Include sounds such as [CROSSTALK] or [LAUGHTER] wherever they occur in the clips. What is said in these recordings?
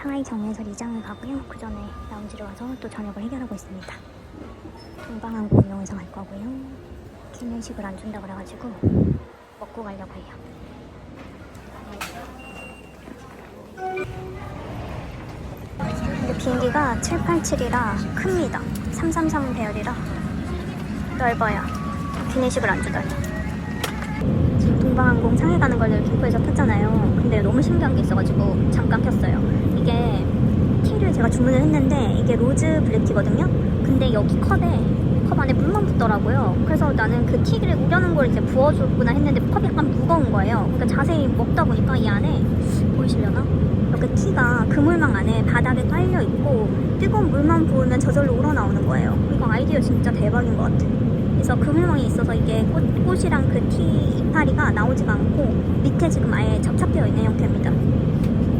상하이 정류에서 리장을 가고요. 그 전에 라운지를 와서 또 저녁을 해결하고 있습니다. 동방항공 이용해서 갈 거고요. 기내식을 안 준다 그래가지고 먹고 가려고 해요. 근데 비행기가 787이라 큽니다. 333 배열이라 넓어요. 기내식을 안 주다니. 지금 동방항공 상해 가는 걸 김포에서 탔잖아요. 근데 너무 신기한 게 있어가지고 잠깐 켰어요. 이게 티를 제가 주문을 했는데 이게 로즈 블랙티거든요. 근데 여기 컵에 컵 안에 물만 붙더라고요. 그래서 나는 그 티를 우려는 걸 이제 부어줬구나 했는데 컵이 약간 무거운 거예요. 그러니까 자세히 먹다 보니까 이 안에 보이시려나? 이렇게 티가 그물망 안에 바닥에 깔려 있고 뜨거운 물만 부으면 저절로 우러나오는 거예요. 이거 아이디어 진짜 대박인 것 같아. 그래서 그물망이 있어서 이게 꽃, 꽃이랑 그 티 이파리가 나오지가 않고 밑에 지금 아예 접착되어 있는 형태입니다.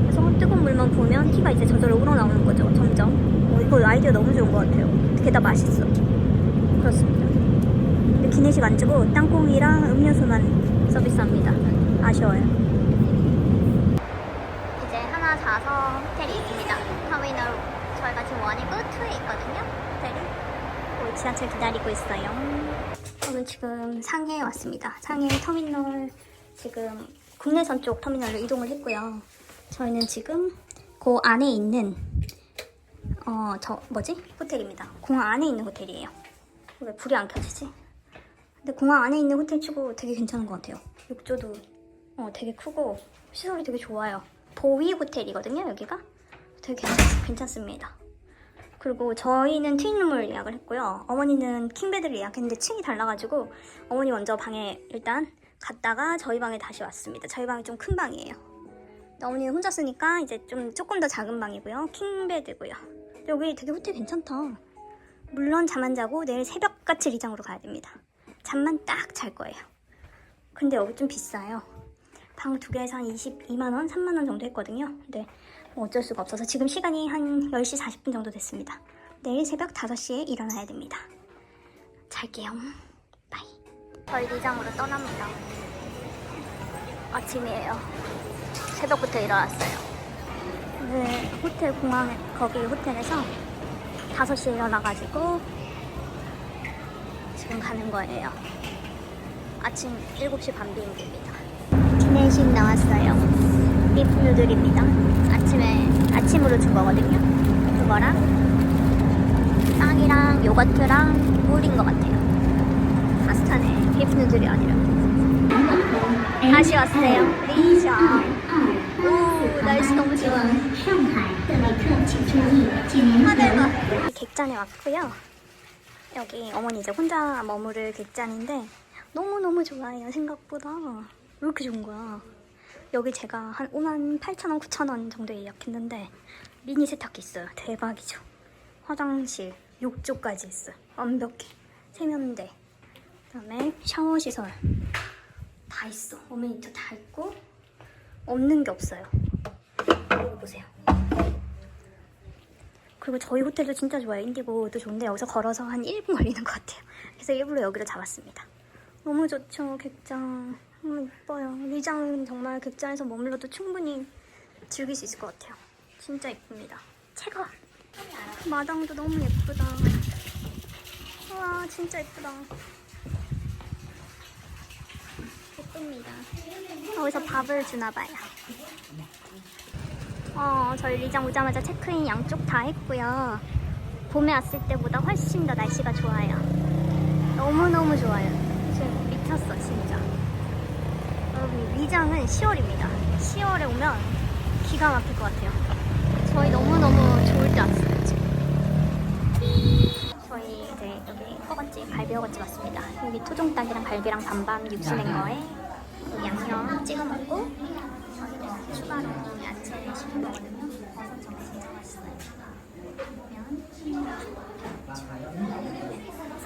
그래서 뜨거운 물만 부으면 티가 이제 저절로 우러나오는 거죠. 점점. 어, 이거 아이디어 너무 좋은 것 같아요. 게다 맛있어. 그렇습니다. 기내식 안 주고 땅콩이랑 음료수만 서비스합니다. 아쉬워요. 이제 하나 자서 호텔이 있습니다. 터미널 저희가 지금 원이고 투에 있거든요. 호텔이. 지하철 기다리고 있어요. 저는 지금 상해에 왔습니다. 상해 터미널 지금 국내선 쪽 터미널로 이동을 했고요. 저희는 지금 그 안에 있는 어 저 뭐지 호텔입니다. 공항 안에 있는 호텔이에요. 왜 불이 안 켜지지? 근데 공항 안에 있는 호텔 치고 되게 괜찮은 것 같아요. 욕조도 어, 되게 크고 시설이 되게 좋아요. 보위 호텔이거든요, 여기가. 되게 괜찮, 괜찮습니다. 그리고 저희는 트윈룸을 예약을 했고요. 어머니는 킹베드를 예약했는데 층이 달라가지고 어머니 먼저 방에 일단 갔다가 저희 방에 다시 왔습니다. 저희 방이 좀 큰 방이에요. 어머니는 혼자 쓰니까 이제 좀 조금 더 작은 방이고요. 킹베드고요. 여기 되게 호텔 괜찮다. 물론 잠 안 자고 내일 새벽같이 리장으로 가야 됩니다. 잠만 딱 잘 거예요. 근데 여기 좀 비싸요. 방 두 개에서 한 22만원, 3만원 정도 했거든요. 근데 뭐 어쩔 수가 없어서 지금 시간이 한 10시 40분 정도 됐습니다. 내일 새벽 5시에 일어나야 됩니다. 잘게요. 바이. 저희 리장으로 떠납니다. 아침이에요. 새벽부터 일어났어요. 네, 호텔 공항, 거기 호텔에서 5시에 일어나가지고 지금 가는 거예요. 아침 7시 반 비행기입니다. 기내식 나왔어요. 립 누들입니다. 아침에 아침으로 준 거거든요. 그거랑 빵이랑 요거트랑 물인 것 같아요. 파스타네. 립 누들이 아니라. 다시 왔어요. 리샤. 오 날씨 너무 좋아. 하늘만 객잔에 왔고요. 여기 어머니 이제 혼자 머무를 객잔인데 너무너무 좋아해요 생각보다 왜 이렇게 좋은 거야 여기 제가 한 5만 8천원 9천원 정도에 예약했는데 미니 세탁기 있어요. 대박이죠. 화장실 욕조까지 있어요. 완벽해. 세면대. 그다음에 샤워 시설. 다 있어. 어메니터 다 있고 없는 게 없어요. 여기 보세요. 그리고 저희 호텔도 진짜 좋아요. 인디고도 좋은데 여기서 걸어서 한 1분 걸리는 것 같아요. 그래서 일부러 여기를 잡았습니다. 너무 좋죠, 객장. 너무 이뻐요. 리장은 정말 객장에서 머물러도 충분히 즐길 수 있을 것 같아요. 진짜 이쁩니다. 최고! 마당도 너무 예쁘다. 와, 진짜 예쁘다. 예쁩니다. 여기서 밥을 주나 봐요. 어, 저희 리장 오자마자 체크인 양쪽 다 했고요. 봄에 왔을 때보다 훨씬 더 날씨가 좋아요. 너무너무 좋아요. 지금 미쳤어, 진짜. 여러분, 리장은 10월입니다. 10월에 오면 기가 막힐 것 같아요. 저희 너무너무 좋을 때 왔어요, 지금. 저희 이제 여기 허거집, 갈비 허거집 왔습니다. 여기 토종닭이랑 갈비랑 반반 육수 낸 거에 여기 양념 찍어 먹고 추가로 야채 시켜 먹거든요. 버섯 정말 진짜 맛있어요.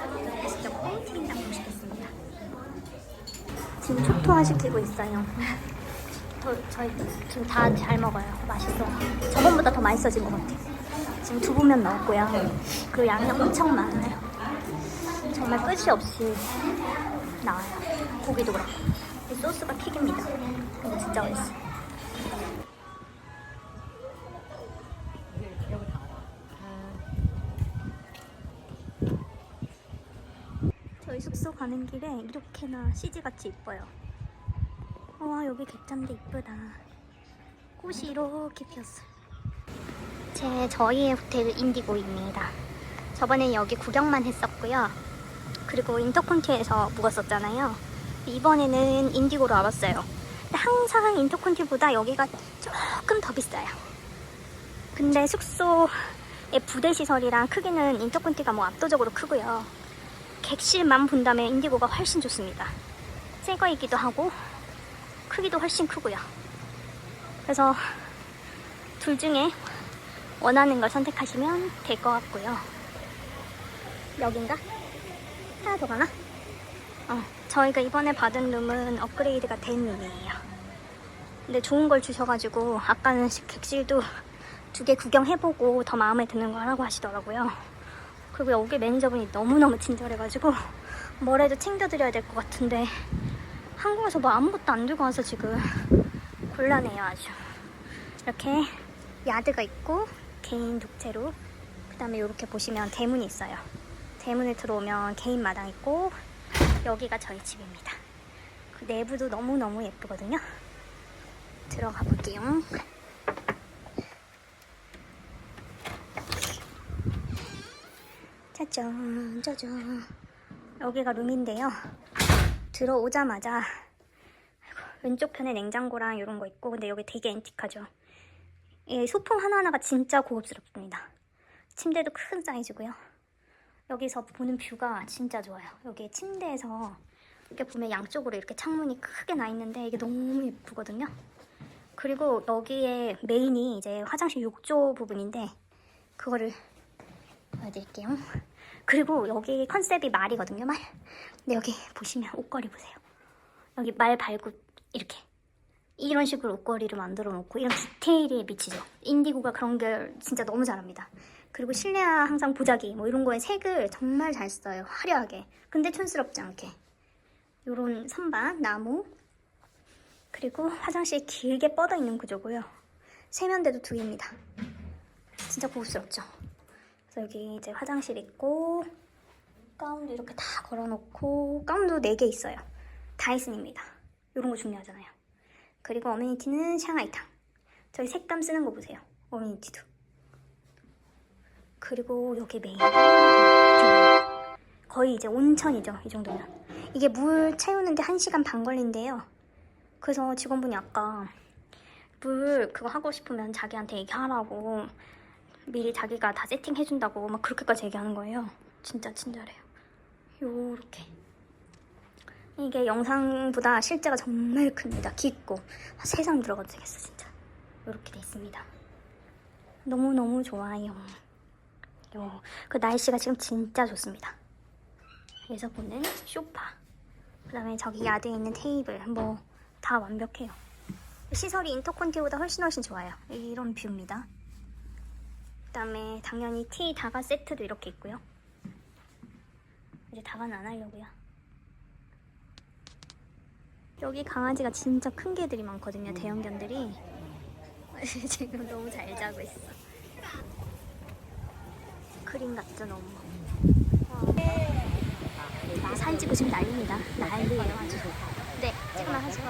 그러면 다시 적고 튀김닭 시켰습니다. 지금 초토화 시키고 있어요. 저, 저희 지금 다 잘 먹어요. 맛있어. 저번보다 더 맛있어진 것 같아요. 지금 두부면 넣었고요. 그리고 양이 엄청 많아요. 정말 끝이 없이 나와요. 고기도 그렇고. 이 소스가 킥입니다. 근데 진짜 맛있어요. 가는 길에 이렇게나 CG같이 이뻐요. 와 여기 객잔데 이쁘다. 꽃이 이렇게 피었어요. 제 저희의 호텔 인디고입니다. 저번엔 여기 구경만 했었고요. 그리고 인터콘티에서 묵었었잖아요. 이번에는 인디고로 와봤어요. 항상 인터콘티보다 여기가 조금 더 비싸요. 근데 숙소의 부대 시설이랑 크기는 인터콘티가 뭐 압도적으로 크고요. 객실만 본다면 인디고가 훨씬 좋습니다. 새 거이기도 하고 크기도 훨씬 크고요. 그래서 둘 중에 원하는 걸 선택하시면 될 것 같고요. 여긴가? 하나 더 가나? 어, 저희가 이번에 받은 룸은 업그레이드가 된 룸이에요. 근데 좋은 걸 주셔가지고 아까는 객실도 두 개 구경해보고 더 마음에 드는 거 하라고 하시더라고요. 그리고 여기 매니저분이 너무너무 친절해가지고 뭐라도 챙겨드려야 될 것 같은데 한국에서 뭐 아무것도 안 들고 와서 지금 곤란해요 아주. 이렇게 야드가 있고 개인 독채로 그 다음에 이렇게 보시면 대문이 있어요. 대문을 들어오면 개인 마당 있고 여기가 저희 집입니다. 그 내부도 너무너무 예쁘거든요. 들어가 볼게요. 짜잔, 짜잔. 여기가 룸인데요. 들어오자마자 왼쪽 편에 냉장고랑 이런 거 있고 근데 여기 되게 앤틱하죠. 이 소품 하나하나가 진짜 고급스럽습니다. 침대도 큰 사이즈고요. 여기서 보는 뷰가 진짜 좋아요. 여기 침대에서 이렇게 보면 양쪽으로 이렇게 창문이 크게 나 있는데 이게 너무 예쁘거든요. 그리고 여기에 메인이 이제 화장실 욕조 부분인데 그거를 보여드릴게요. 그리고 여기 컨셉이 말이거든요, 말. 근데 여기 보시면 옷걸이 보세요. 여기 말 발굽 이렇게 이런 식으로 옷걸이를 만들어 놓고 이런 디테일에 미치죠. 인디고가 그런 걸 진짜 너무 잘합니다. 그리고 실내화 항상 보자기 뭐 이런 거에 색을 정말 잘 써요. 화려하게. 근데 촌스럽지 않게. 요런 선반, 나무 그리고 화장실 길게 뻗어 있는 구조고요. 세면대도 두 개입니다. 진짜 고급스럽죠. 여기 이제 화장실 있고 가운도 이렇게 다 걸어놓고 가운도 4개 있어요. 다이슨입니다. 이런 거 중요하잖아요. 그리고 어메니티는 샹하이탕. 저희 색감 쓰는 거 보세요. 어메니티도. 그리고 여기 메인. 좀 거의 이제 온천이죠. 이 정도면. 이게 물 채우는데 1시간 반 걸린대요. 그래서 직원분이 아까 물 그거 하고 싶으면 자기한테 얘기하라고 미리 자기가 다 세팅해준다고 막 그렇게까지 얘기하는 거예요. 진짜 친절해요. 요렇게. 이게 영상보다 실제가 정말 큽니다. 깊고 세상 들어가도 되겠어 진짜. 이렇게 돼 있습니다. 너무 너무 좋아요. 요, 그 날씨가 지금 진짜 좋습니다. 여기서 보는 쇼파. 그 다음에 저기 야드에 있는 테이블 뭐 다 완벽해요. 시설이 인터콘티보다 훨씬 훨씬 좋아요. 이런 뷰입니다. 그다음에 당연히 티 다가 세트도 이렇게 있고요. 이제 다가는 안 하려고요. 여기 강아지가 진짜 큰 개들이 많거든요. 대형견들이. [LAUGHS] 지금 너무 잘 자고 있어. 그림 같죠, 너무. 와. 사진 찍고 지금 난립니다. 난리예요, 아주. 네, 찍으면 하죠.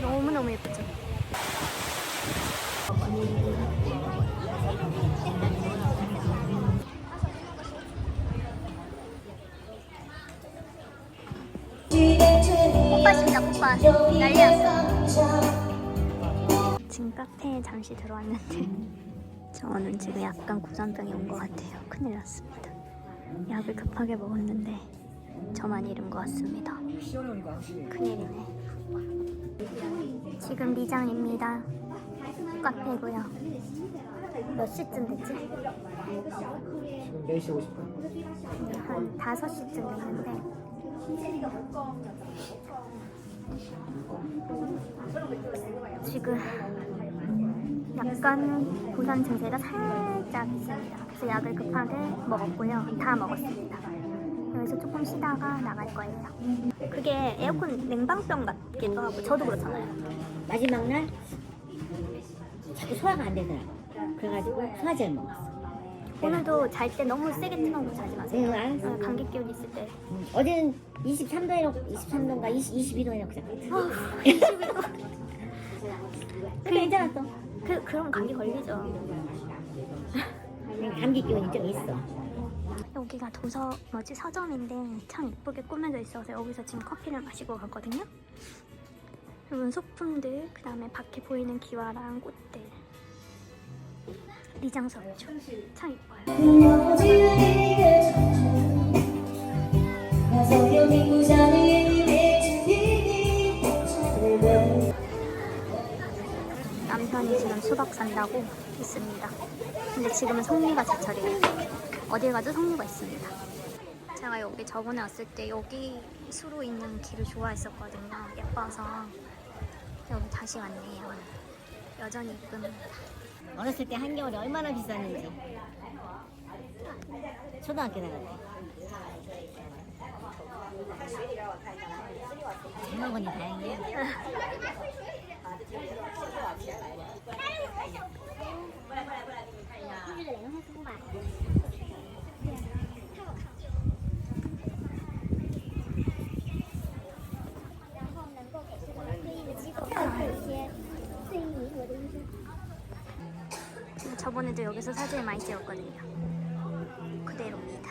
너무너무 예쁘죠? 꽃밭입니다, 꽃밭. 난리 났어. 지금 카페에 잠시 들어왔는데 [LAUGHS] 저는 지금 약간 고산병이 온 것 같아요. 큰일 났습니다. 약을 급하게 먹었는데 저만 잃은 것 같습니다. 큰일이네. 지금 미장입니다. 카페고요. 몇 시쯤 됐지? 4시 50분. 한 5시쯤 됐는데 지금 약간 고산 증세가 살짝 있습니다. 그래서 약을 급하게 먹었고요. 다 먹었습니다. 여기서 조금 쉬다가 나갈 거예요. 그게 에어컨 냉방병 같기도 하고 저도 그렇잖아요. 마지막 날 자꾸 소화가 안 되더라고. 그래가지고 소화제를 먹었어. 오늘도 잘 때 너무 세게 틀어놓고 자지 마세요. 응, 알았어. 어, 감기 기운 있을 때. 음, 어제는 23도 해놓고 23도인가 20, 22도 해놓고 잤거든. 어, 근데 괜찮았어. 그 그럼 감기 걸리죠. 감기 기운이 좀 있어. 여기가 도서 뭐지 서점인데 참 이쁘게 꾸며져 있어서 여기서 지금 커피를 마시고 갔거든요. 여러분 소품들 그 다음에 밖에 보이는 기와랑 꽃들 리장석이죠. 참 이뻐요. 남편이 지금 수박 산다고 있습니다. 근데 지금은 성미가 제철이에요. 어딜 가도 성미가 있습니다. 제가 여기 저번에 왔을 때 여기 수로 있는 길을 좋아했었거든요. 예뻐서 여기 다시 왔네요. 여전히 이쁩니다. 어렸을 때 한겨울에 얼마나 비쌌는지. 초등학교 다닐 때. 잘 먹으니 다행이야. 저 번에도 여기서 사진을 많이 찍었거든요. 그대로입니다.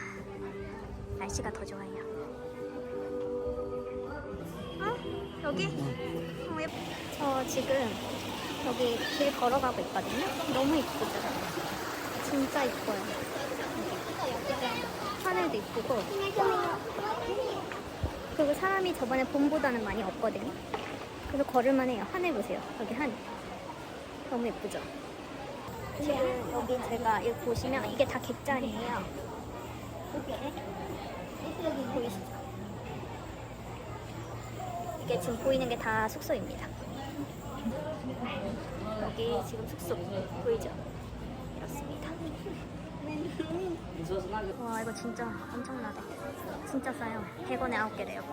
날씨가 더 좋아요. 어? 여기? 너무 예뻐. 저 지금 여기 길 걸어가고 있거든요. 너무 이쁘죠? 진짜 이뻐요. 하늘도 이쁘고. 그리고 사람이 저번에 봄보다는 많이 없거든요. 그래서 걸을만 해요. 하늘 보세요. 여기 하늘. 너무 예쁘죠? 지금 여기 제가 여기 보시면 이게 다 객자리예요. 보이시죠? 이게 지금 보이는 게 다 숙소입니다. 여기 지금 숙소 보이죠? 이렇습니다. 와 이거 진짜 엄청나다. 진짜 싸요. 100원에 9개래요.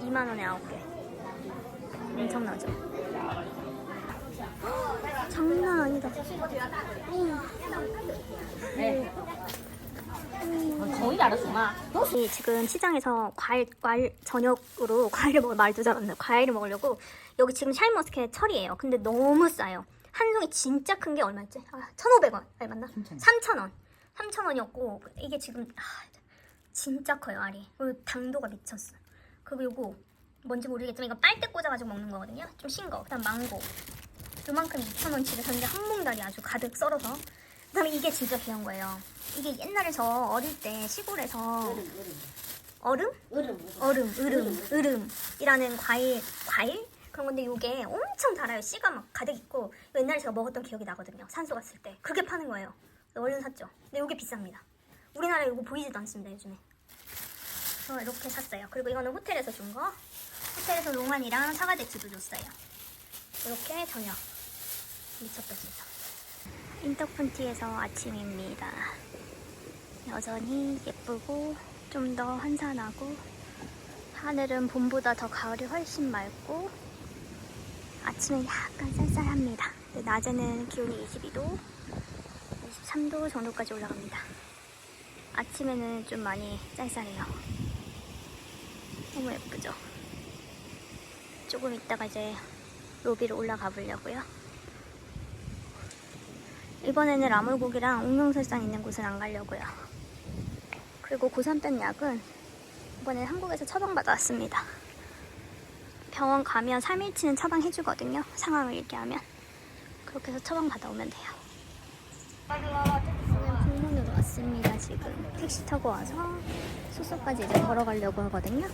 2만 원에 9개. 엄청나죠? 장난 아니다. 거의 알았구만. 이 지금 시장에서 과일, 과일 저녁으로 [LAUGHS] 과일을 먹을 말도 잘 안나 과일을 먹으려고 여기 지금 샤인머스켓 철이에요. 근데 너무 싸요. 한 송이 진짜 큰 게 얼마였지? 아, 1,500원. 아니 맞나? 3,000원. 3,000원이었고 이게 지금 아, 진짜 커요 알이. 그리고 당도가 미쳤어. 그리고 요거 뭔지 모르겠지만 이거 빨대 꽂아가지고 먹는 거거든요. 좀 신 거. 그다음 망고. 요만큼 2,000원치를 샀는데 한 몽다리 아주 가득 썰어서 그 다음에 이게 진짜 귀한 거예요. 이게 옛날에 저 어릴 때 시골에서 얼음? 얼음, 으름, 으름이라는 과일, 과일? 그런 건데 이게 엄청 달아요. 씨가 막 가득 있고 옛날에 제가 먹었던 기억이 나거든요. 산소 갔을 때. 그게 파는 거예요. 얼른 샀죠. 근데 이게 비쌉니다. 우리나라에 이거 보이지도 않습니다, 요즘에. 그래서 이렇게 샀어요. 그리고 이거는 호텔에서 준 거. 호텔에서 롱안이랑 사과대추도 줬어요. 이렇게 저녁. 진짜. 인터폰티에서 아침입니다. 여전히 예쁘고 좀더 한산하고 하늘은 봄보다 더 가을이 훨씬 맑고 아침에 약간 쌀쌀합니다. 근데 낮에는 기온이 22도, 23도 정도까지 올라갑니다. 아침에는 좀 많이 쌀쌀해요. 너무 예쁘죠? 조금 있다가 이제 로비로 올라가 보려고요. 이번에는 나물고기랑 옥룡설상 있는 곳은 안 가려고요. 그리고 고3 땐 약은 이번에 한국에서 처방받아 왔습니다. 병원 가면 3일치는 처방해주거든요. 상황을 얘기하면. 그렇게 해서 처방 받아 오면 돼요. 저는 풍문으로 왔습니다, 지금. 택시 타고 와서 숙소까지 이제 걸어가려고 하거든요.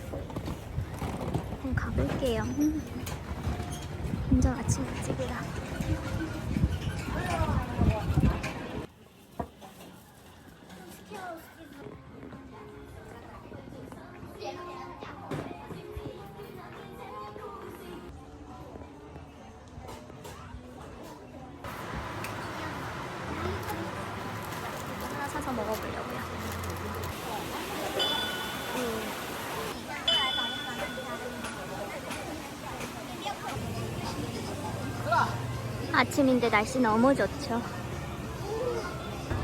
한번 가볼게요. 음. 완전 아침 일찍이라. 아침인데 날씨 너무 좋죠.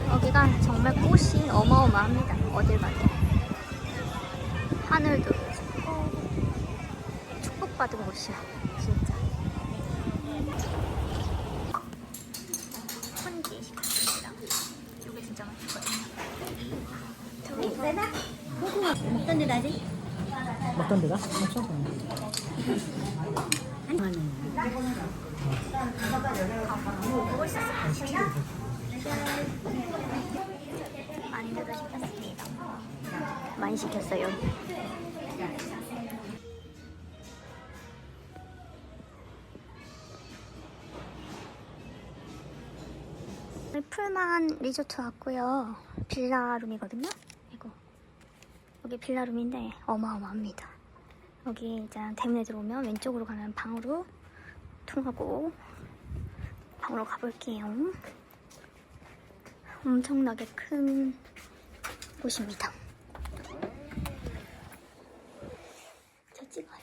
여기가 정말 꽃이 어마어마합니다. 어딜 가도. 하늘도 춥고 축복받은 곳이야. 진짜. 혼기 시켰습니다. 이게 진짜 맛있거든요. 어떤 데 나지? 어떤 데가? 엄청 만두도 시켰습니다. 많이 시켰어요. 풀만 리조트 왔고요. 빌라룸이거든요. 이거 여기 빌라룸인데 어마어마합니다. 여기 일단 대문에 들어오면 왼쪽으로 가는 방으로 통하고 방으로 가볼게요. 엄청나게 큰 곳입니다. 저 찍어요.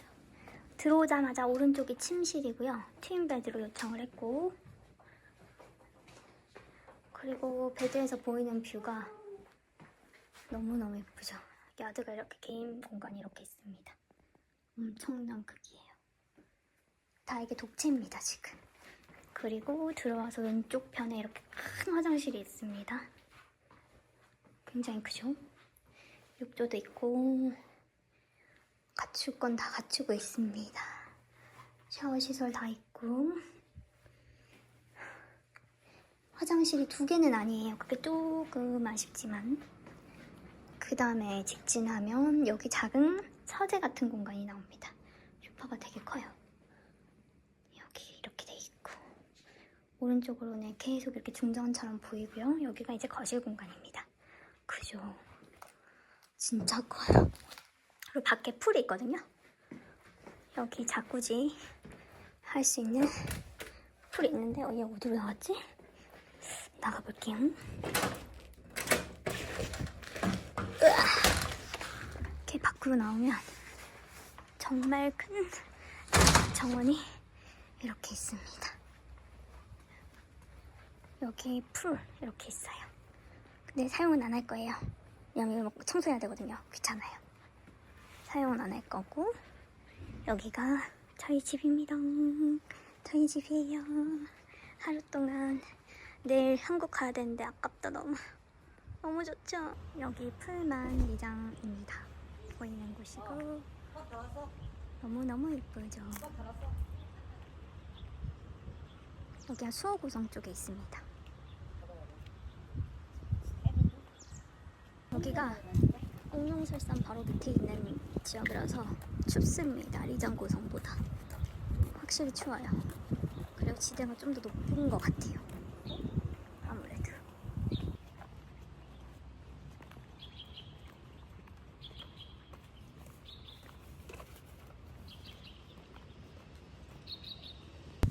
들어오자마자 오른쪽이 침실이고요. 트윈베드로 요청을 했고 그리고 베드에서 보이는 뷰가 너무너무 예쁘죠. 야드가 이렇게 개인 공간이 이렇게 있습니다. 엄청난 크기예요. 다 이게 독채입니다, 지금. 그리고 들어와서 왼쪽 편에 이렇게 큰 화장실이 있습니다. 굉장히 크죠? 욕조도 있고 갖출 건 다 갖추고 있습니다. 샤워 시설 다 있고 화장실이 두 개는 아니에요. 그게 조금 아쉽지만 그 다음에 직진하면 여기 작은 서재 같은 공간이 나옵니다. 슈퍼가 되게 커요. 여기 이렇게 돼 있고 오른쪽으로는 계속 이렇게 중정원처럼 보이고요. 여기가 이제 거실 공간입니다. 그죠? 진짜 커요. 그리고 밖에 풀이 있거든요. 여기 자꾸지 할 수 있는 풀이 있는데 어, 얘 어디로 나왔지? 나가볼게요. 이렇게 밖으로 나오면 정말 큰 정원이 이렇게 있습니다. 여기 풀 이렇게 있어요. 근데 사용은 안 할 거예요. 왜냐면 이거 먹고 청소해야 되거든요. 귀찮아요. 사용은 안 할 거고 여기가 저희 집입니다. 저희 집이에요. 하루 동안 내일 한국 가야 되는데 아깝다 너무. 너무 좋죠? 여기 풀만 리장입니다. 보이는 곳이고 너무너무 예쁘죠? 여기가 수호고성 쪽에 있습니다. 여기가 옥룡설산 바로 밑에 있는 지역이라서 춥습니다. 리장고성보다 확실히 추워요. 그리고 지대가 좀 더 높은 것 같아요. 아무래도.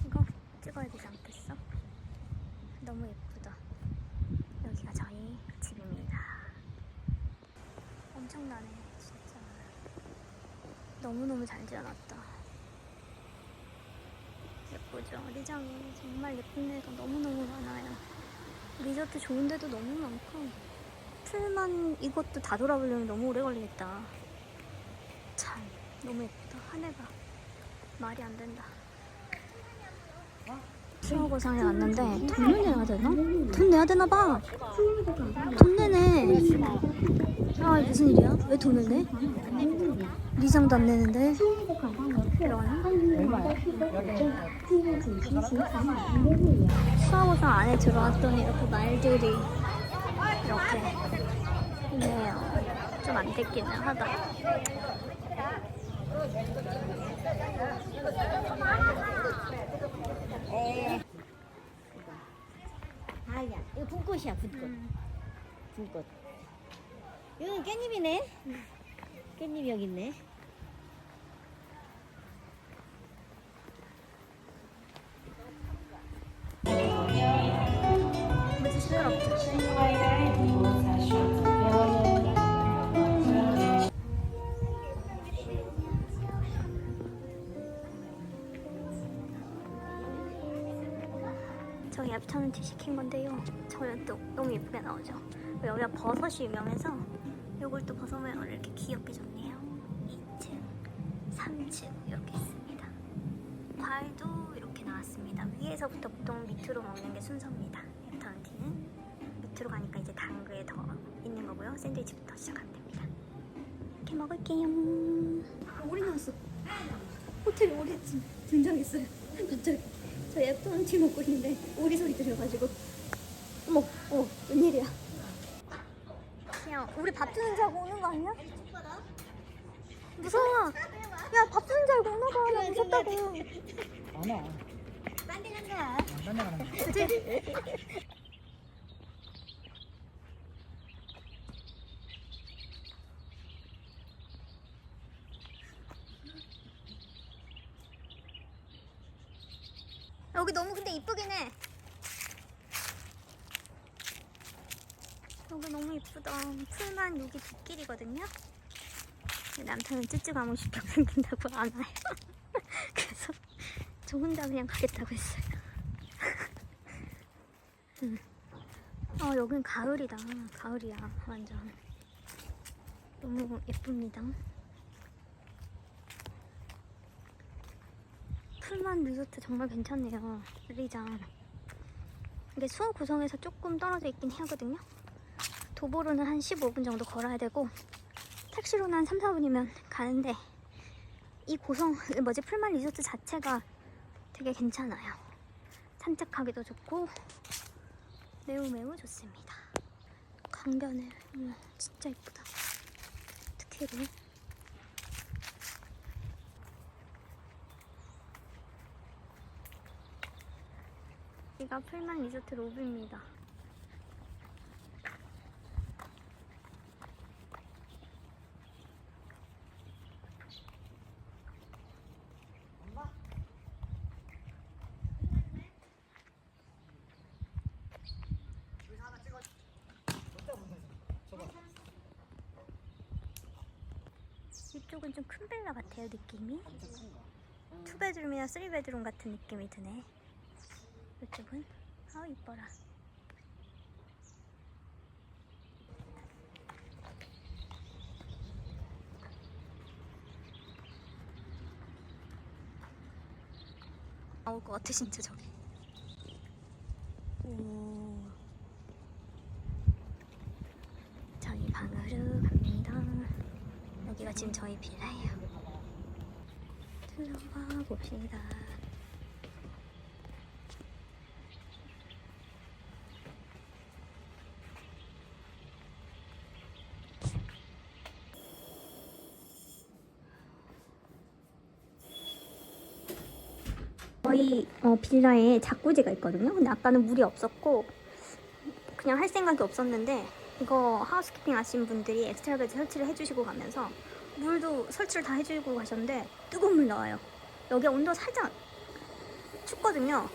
이거 찍어야 되지 않겠어? 너무 예쁘다. 여기가 저희 집입니다. 엄청나네, 진짜. 너무너무 잘 지어놨다. 예쁘죠? 리장이 정말 예쁜 데가 너무너무 많아요. 리조트 좋은 데도 너무 많고, 풀만 이것도 다 돌아보려면 너무 오래 걸리겠다. 참, 너무 예쁘다. 하늘가. 말이 안 된다. 수호고상에 왔는데 돈 내야 되나? 돈 내야 되나 봐. 돈 내네. 아 무슨 일이야? 왜 돈을 내? 리장도 안 내는데. 수호고상 안에 들어왔더니 이렇게 말들이 이렇게 있네요. 좀 안 됐기는 하다. 아야, 이거 분꽃이야, 분꽃. 분꽃. 이건 깻잎이네. 깻잎 여기 있네. 저희 애프터눈티 시킨 건데요. 저는 또 너무 예쁘게 나오죠. 여기가 버섯이 유명해서 이걸 또 버섯 모양을 이렇게 귀엽게 줬네요. 2층, 3층 이렇게 있습니다. 과일도 이렇게 나왔습니다. 위에서부터 보통 밑으로 먹는 게 순서입니다. 거고요. 샌드위치부터 시작하면 됩니다. 이렇게 먹을게요. 오리 나왔어. 호텔에 오리 진- 등장했어요. 갑자기 저희 애프터눈티 먹고 있는데 오리 소리 들려가지고 어머 어머 웬일이야. 그냥 우리 밥 주는 줄 알고 오는 거 아니야? 무서워. 야 밥 주는 줄 알고 오나 봐. 나 무섭다고. 안 와. 딴데 간다. 안 간다 가는 거. 그치? 여기 너무 근데 이쁘긴 해. 여기 너무 이쁘다. 풀만 여기 빗길이거든요. 남편은 쯔쯔가무 식병 생긴다고 안 와요. [LAUGHS] 그래서 저 혼자 그냥 가겠다고 했어요. [LAUGHS] 음. 어, 여긴 가을이다. 가을이야, 완전. 너무 예쁩니다. 풀만 리조트 정말 괜찮네요. 리장. 이게 수호 구성에서 조금 떨어져 있긴 하거든요. 도보로는 한 15분 정도 걸어야 되고, 택시로는 한 3, 4분이면 가는데, 이 고성, 뭐지, 풀만 리조트 자체가 되게 괜찮아요. 산책하기도 좋고, 매우 매우 좋습니다. 강변을, 어머, 진짜 이쁘다. 특히로. 여기가 풀만 리조트 로비입니다. 이쪽은 좀 큰 빌라 같아요 느낌이? 투베드룸이나 쓰리베드룸 같은 느낌이 드네. 이쪽은? 아우 이뻐라. 나올 것 같아 진짜 저기. 오. 저희 방으로 갑니다. 여기가 지금 저희 빌라예요. 들어가 봅시다. 저희 어, 빌라에 자꾸지가 있거든요. 근데 아까는 물이 없었고 그냥 할 생각이 없었는데 이거 하우스키핑 하신 분들이 엑스트라 베드 설치를 해주시고 가면서 물도 설치를 다 해주고 가셨는데 뜨거운 물 나와요. 여기 온도 살짝 춥거든요.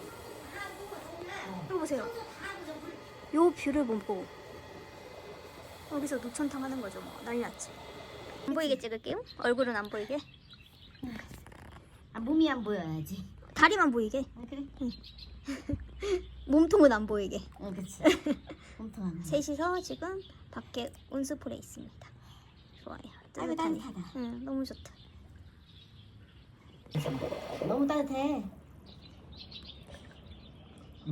이거 보세요. 요 뷰를 보고 여기서 노천탕 하는 거죠. 뭐 난리 났지. 안 보이게 찍을게요. 얼굴은 안 보이게. 아, 몸이 안 보여야지. 다리만 보이게. 아, 그래? [LAUGHS] 몸통은 안 보이게. 어, 그치. [LAUGHS] 몸통 안 나. 셋이서 지금 밖에 온스풀에 있습니다. 좋아요. 아이고, 따뜻하네. 따뜻하다. 응, 너무 좋다. 너무 따뜻해.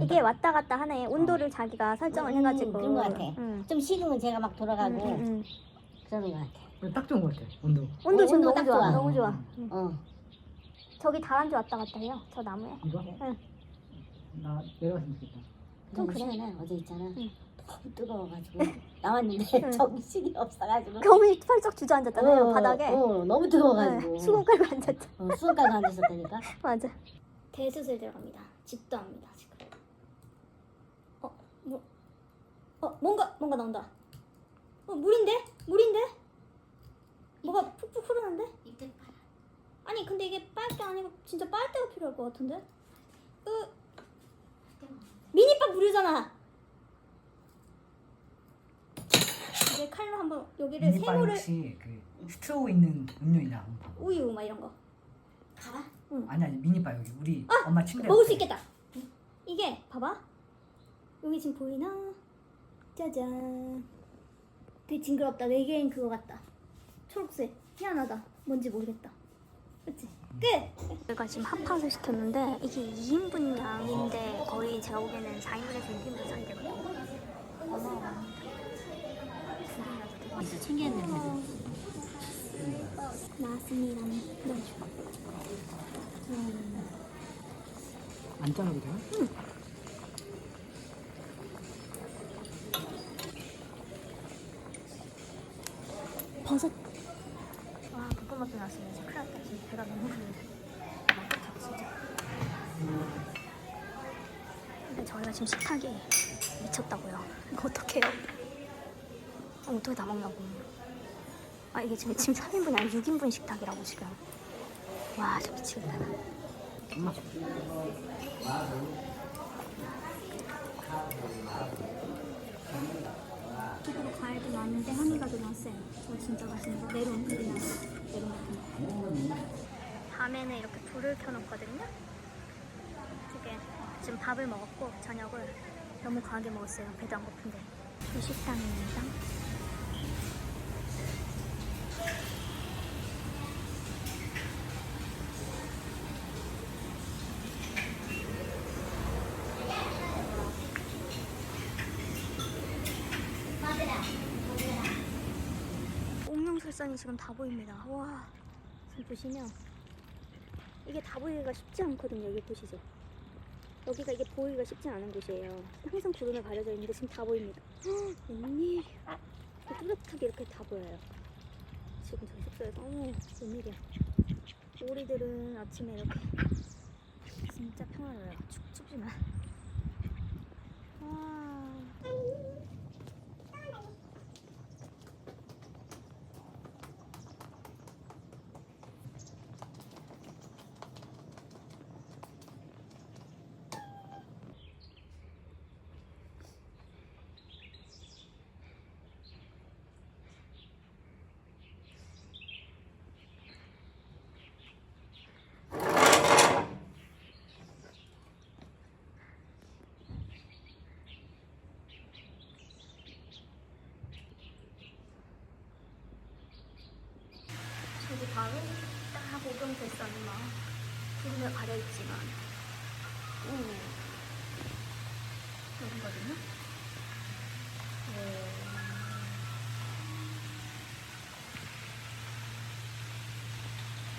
이게 왔다 갔다 하네. 온도를 자기가 설정을 음, 해가지고. 그런 것 같아. 응. 좀 식으면 제가 막 돌아가고 응, 응, 응. 그러는 것 같아. 딱 좋은 것 같아. 온도. 온도 어, 지금 온도 너무 딱 좋아. 좋아. 너무 좋아. 응. 어. 저기 다람쥐 왔다 갔다 해요. 저 나무에. 이거? 응. 나 내려갔으면 좋겠다. 좀. 그래. 어제 있잖아. 응. 너무 뜨거워가지고 나왔는데 응. 정신이 없어가지고. 거미 펄쩍 주저앉았잖아요. 어, 바닥에. 어, 너무 뜨거워가지고. 네, 수건 깔고 앉았죠. 어, 수건까지 앉았었다니까. [LAUGHS] 맞아. 대수술 들어갑니다. 집도 합니다 지금. 어, 뭐, 어, 뭔가 뭔가 나온다. 어, 물인데? 물인데? 뭐가 푹푹 흐르는데? 아니 근데 이게 빨대 아니고 진짜 빨대가 필요할 것 같은데? 으, 미니밥 무료잖아. 이제 칼로 한번 여기를 미니바 세모를 혹시 그 스트로우 있는 음료 있나 한번 봐봐. 우유 막 이런 거 가라. 아니 아니 미니바 여기 우리 엄마 침대. 먹을 옆에. 수 있겠다. 이게 봐봐 여기 지금 보이나? 짜잔. 되게 징그럽다. 외계인 그거 같다. 초록색. 희한하다. 뭔지 모르겠다. 그치? 끝! 저희가 지금 핫팟을 시켰는데 이게 2인분 양인데 거의 제가 보기에는 4인분에서 6인분 사이 되거든요. 진짜 챙겨야 되는 나왔습니다. 네. 안 잘라도 돼요? 버섯. 와, 볶음밥도 나왔습니다. 진짜 큰일 났다. 지금 배가 너무 부르네. 맛있다, 진짜. 근데 저희가 지금 식탁이 미쳤다고요. 이거 어떡해요? 아, 어떻게 다 먹냐고. 아, 이게 지금, 지금 3인분이 아니라 6인분 식탁이라고, 지금. 와, 저 미치겠다. 나. 집으로 과일도 나왔는데 한이가도 나왔어요. 저 진짜 맛있는 거 메론 그냥 메론 같은 거. 밤에는 이렇게 불을 켜놓거든요. 되게 지금 밥을 먹었고 저녁을 너무 과하게 먹었어요. 배도 안 고픈데. 주식당입니다. 옥룡설산이 지금 다 보입니다. 와, 지금 보시면 이게 다 보이기가 쉽지 않거든요. 여기 보시죠. 여기가 이게 보이기가 쉽지 않은 곳이에요. 항상 구름에 가려져 있는데 지금 다 보입니다. 헉, 웬일이야. 뚜렷하게 이렇게 다 보여요. 지금 저희 숙소에서 어머 웬일이야. 오리들은 아침에 이렇게 진짜. 축, 춥지만. 와. 바로 딱 오경대선마 구름에 가려있지만. 오 여기거든요 네.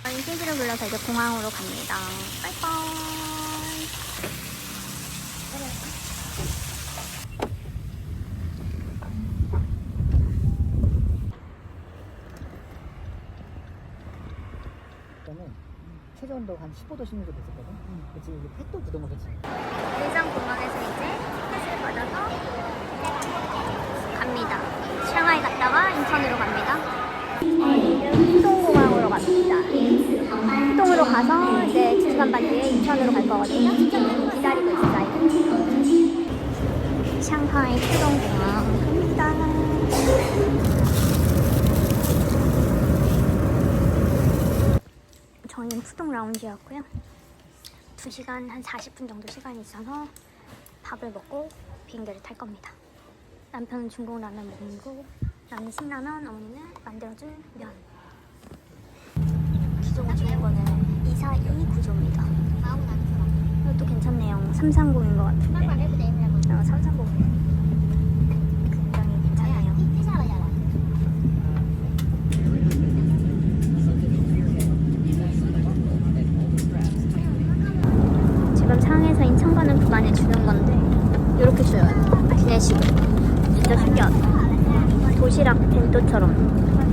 저희 휴지를 불러서 이제 공항으로 갑니다. 빠이빠이 최저 온도가 한 15도 16도 됐었거든. 그치 이게 8도 9도 먹었지. 일산 공항에서 이제 티켓을 받아서 갑니다. 샹하이 갔다가 인천으로 갑니다. 후동공항으로 갑니다. 후동으로 가서 이제 2시간 반 뒤에 인천으로 갈 거거든요. 기다리고 있어요. 샹하이 후동공항 갑니다. 저희는 푸동 라운지였고요. 2시간 한 40분 정도 시간이 있어서 밥을 먹고 비행기를 탈 겁니다. 남편은 중국 라면 먹고 나는 신라면, 어머니는 만들어줄 면. 기존 주는 거는 242 구조입니다. 이것도 괜찮네요. 330인 것 같은데. 어, 330. 굉장히 괜찮아요. 지금 상에서 인천 가는 구간에 주는 건데 이렇게 도시락 벤또처럼